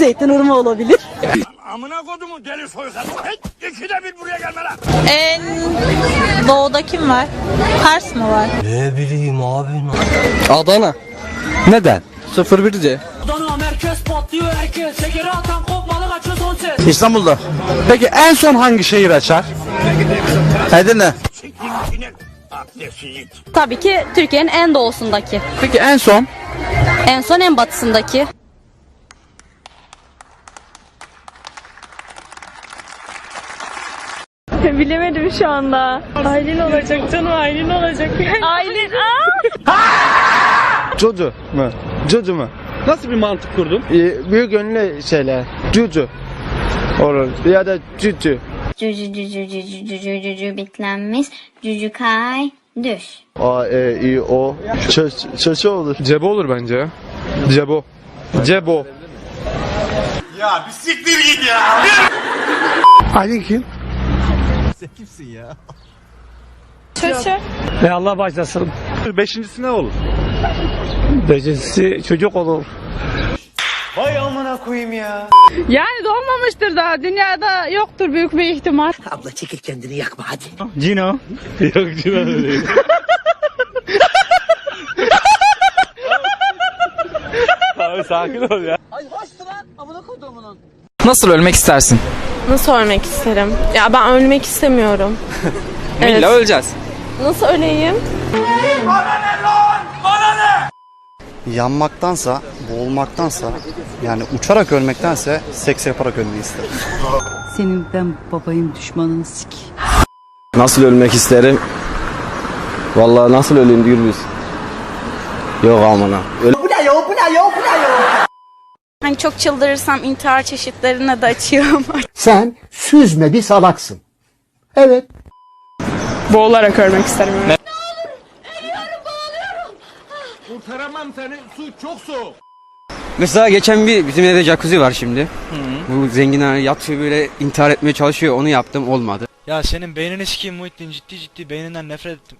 Zeytinburnu olabilir. Amına kodumu deli soykan. Hey, ikide bir buraya gelme lan. En doğuda kim var? Kars mı var? Adana. Neden? 01C. Adana merkez patlıyor herkes Şekeri atan kopmalı kaçıyor son ses İstanbul'da. Peki en son hangi şehir açar? Edirne. Adresini. Tabii ki Türkiye'nin en doğusundaki. Peki en son? En son en batısındaki. Bilemedim şu anda. Aylin olacak canım Aylin olacak. Aylin aa! Cucu mu? Cucu mu? Nasıl bir mantık kurdun? Ee, büyük ünlü şeyler. Cucu. Olur. Ya da cücü. Cücü cücü cücü cücü cücü bitlenmiş. Cücü kay düş. A, E, I, O. Çöçü olur. Cebo olur bence. Cebo. Cebo. Çöçü. Ve Allah başlasın. Beşincisi ne olur? Beşincisi çocuk olur. Yani doğmamıştır daha. Dünyada yoktur büyük bir ihtimal. Abla çekil kendini yakma hadi Cino. Yok Cino değil. Abi sakin ol ya. Nasıl ölmek istersin? Nasıl ölmek isterim? Ya ben ölmek istemiyorum. İlla öleceğiz. Nasıl öleyim? Yanmaktansa, boğulmaktansa, yani uçarak ölmektense seks yaparak ölmeyi isterim. Senin ben babayım düşmanını sik. Nasıl ölmek isterim? Vallahi nasıl öleyim Gürbüz? Yok amına. Öyle Hani çok çıldırırsam intihar çeşitlerine de açıyorum. Sen süzme bir salaksın Evet Boğularak ölmek isterim. Kurtaramam seni. Su çok soğuk. Mesela geçen bir bizim evde jacuzzi var şimdi. Bu zenginler yatıyor böyle intihar etmeye çalışıyor. Onu yaptım olmadı. Ya senin beynini sikeyim Muhittin ciddi ciddi beyninden nefret ettim.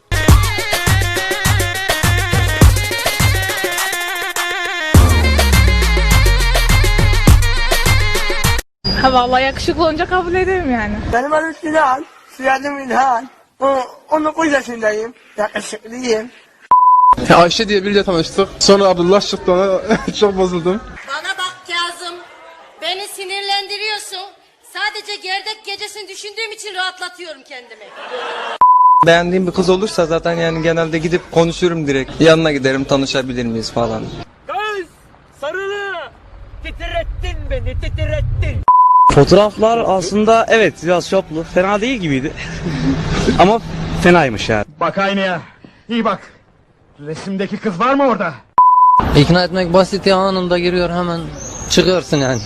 Vallahi yakışıklı olunca kabul ederim yani. Benim adım Sinan Sinan İlhan 19 yaşındayım Yakışıklıyım Ayşe diye biriyle tanıştık. Sonra Abdullah çıktı ona çok bozuldum. Bana bak Kazım. Beni sinirlendiriyorsun. Sadece gerdek gecesini düşündüğüm için rahatlatıyorum kendimi. Beğendiğim bir kız olursa zaten yani genelde gidip konuşurum direkt. Yanına giderim tanışabilir miyiz falan. Kız sarılı Titrettin beni titrettin Fotoğraflar aslında evet biraz şoplu. Fena değil gibiydi. Ama fenaymış yani. Bak aynaya. İyi bak. Resimdeki kız var mı orada? İkna etmek basit ya anında giriyor hemen çıkıyorsun yani.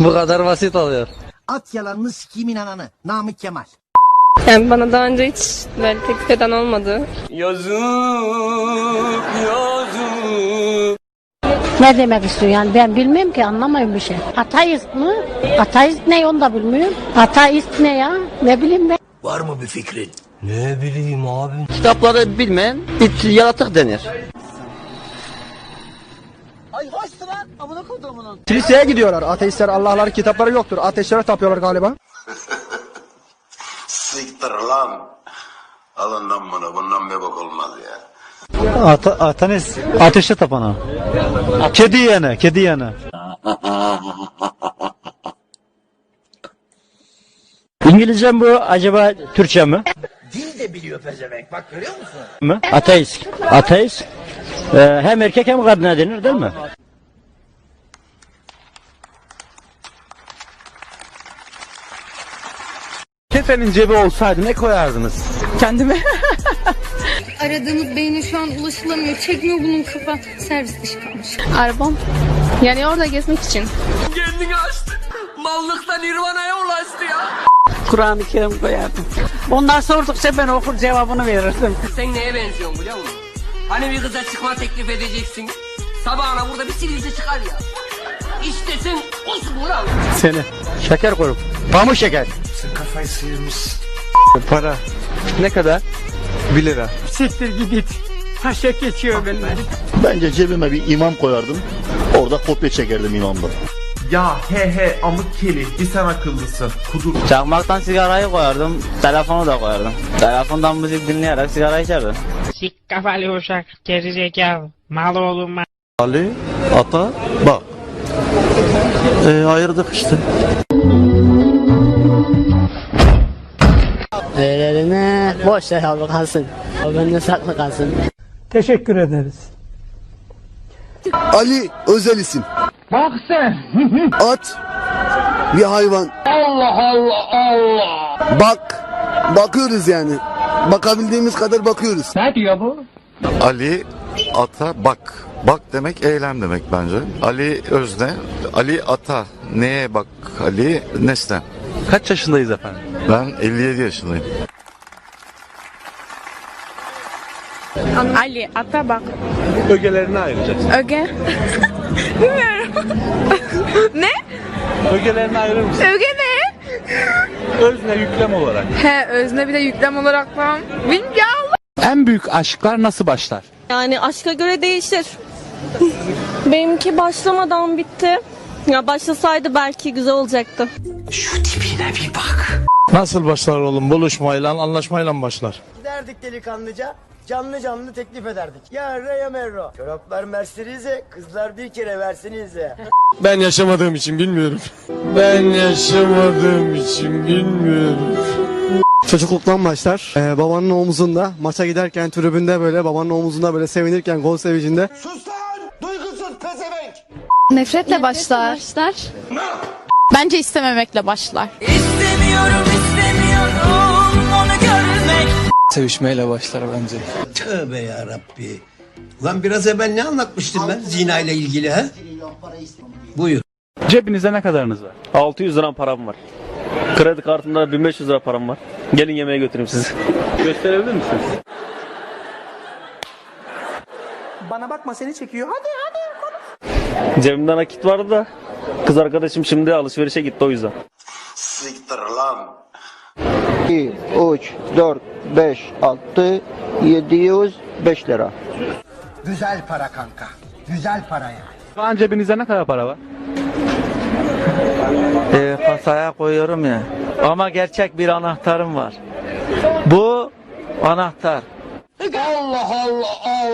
Bu kadar basit oluyor. At yalanını sikimin ananı Namık Kemal Yani bana daha önce hiç böyle teklif eden olmadı. Ne demek istiyor yani ben bilmiyorum ki anlamayın bir şey. Ateist mı? Ateist ne onu da bilmiyorum. Ateist ne ya? Ne bileyim ben. Var mı bir fikrin? Kitapları bilmeyen bir yaratık denir. Ay hoştu lan amına kodumunun Kiliseye gidiyorlar. Ateistler Allah'ları kitapları yoktur. Ateşlere tapıyorlar galiba. Siktir lan. Alın lan bunu. Bundan bir bak olmaz ya. Ata, atanes ateşe tapana. Kedi yene, kedi yene. İngilizce bu acaba Türkçe mi? Dil de biliyor pezevenk bak görüyor musun? Ateist. Ateist. Ee, hem erkek hem kadına denir değil mi? Kefenin cebi olsaydı ne koyardınız? Kendime. Aradığımız beyni şu an ulaşılamıyor. Çekmiyor bunun kafa. Servis dışı kalmış. Arabam. Yani orada gezmek için. Kendini açtı Mallıktan Nirvana'ya ulaştı ya Kur'an-ı Kerim koyardım. Onlar sordukça ben okur cevabını verirdim. Sen neye benziyorsun biliyor musun? Hani bir kıza çıkma teklif edeceksin Sabahına burada bir sivilce çıkar ya İşte sen olsun ulan Seni. Şeker koyup. Pamuk şeker. Kafayı sıyırmışsın. Para. Ne kadar? 1 lira. Siktir git. Taşak geçiyor benimle. Bence cebime bir imam koyardım. Orada kopya çekerdim imamdan. Ya he he amık keli bir sen akıllısın. Kudur. Çakmaktan sigarayı koyardım, telefonu da koyardım. Telefondan müzik dinleyerek sigara içerdim. Sik kafalı uşak. Gerizekalı. Mal oğlum Ali, ata, bak. E, ayırdık işte. Öğrenene boş ver abi kalsın. O bende saklı kalsın. Teşekkür ederiz. Ali özel isim. Bak sen. At bir hayvan. Allah Allah Allah. Bak. Bakıyoruz yani. Bakabildiğimiz kadar bakıyoruz. Ne diyor bu? Ali ata bak. Bak demek eylem demek bence. Ali özne. Ali ata. Neye bak Ali? Nesne. Kaç yaşındayız efendim? Ben 57 yaşındayım. Ali ata bak. Ögelerini ayıracaksın. Öge. Bilmiyorum. ne? Ögelerini ayırır mısın? Öge ne? Özne yüklem olarak. He özne bir de yüklem olarak falan. Bilmiyorum ya Allah. En büyük aşklar nasıl başlar? Yani aşka göre değişir. Benimki başlamadan bitti. Ya başlasaydı belki güzel olacaktı. Nasıl başlar oğlum? Buluşmayla, anlaşmayla başlar. Giderdik delikanlıca. Canlı canlı teklif ederdik. Ya re ya merro. Çoraplar Mercedes'e, kızlar bir kere versenize. Ben yaşamadığım için bilmiyorum. Ben yaşamadığım için bilmiyorum. Çocukluktan başlar. Ee, babanın omuzunda maça giderken tribünde böyle babanın omuzunda böyle sevinirken gol sevincinde. Sus lan! Duygusuz pezevenk! Nefretle başlar. Bence istememekle başlar. Sevişmeyle başlar bence. Tövbe ya Rabbi. Lan biraz evvel ne anlatmıştım ben zina ile ilgili ha? Buyur. Cebinizde ne kadarınız var? 600 lira param var. Kredi kartımda 1500 lira param var. Gelin yemeğe götüreyim sizi. Gösterebilir misiniz? Bana bakma seni çekiyor. Hadi hadi. Cebimde nakit vardı da kız arkadaşım şimdi alışverişe gitti o yüzden. Siktir lan. 2, 3, 4, 5, 6, 705 lira. Güzel para kanka. Güzel para ya. Şu an cebinizde ne kadar para var? E, kasaya koyuyorum ya. Ama gerçek bir anahtarım var. Bu anahtar. Allah Allah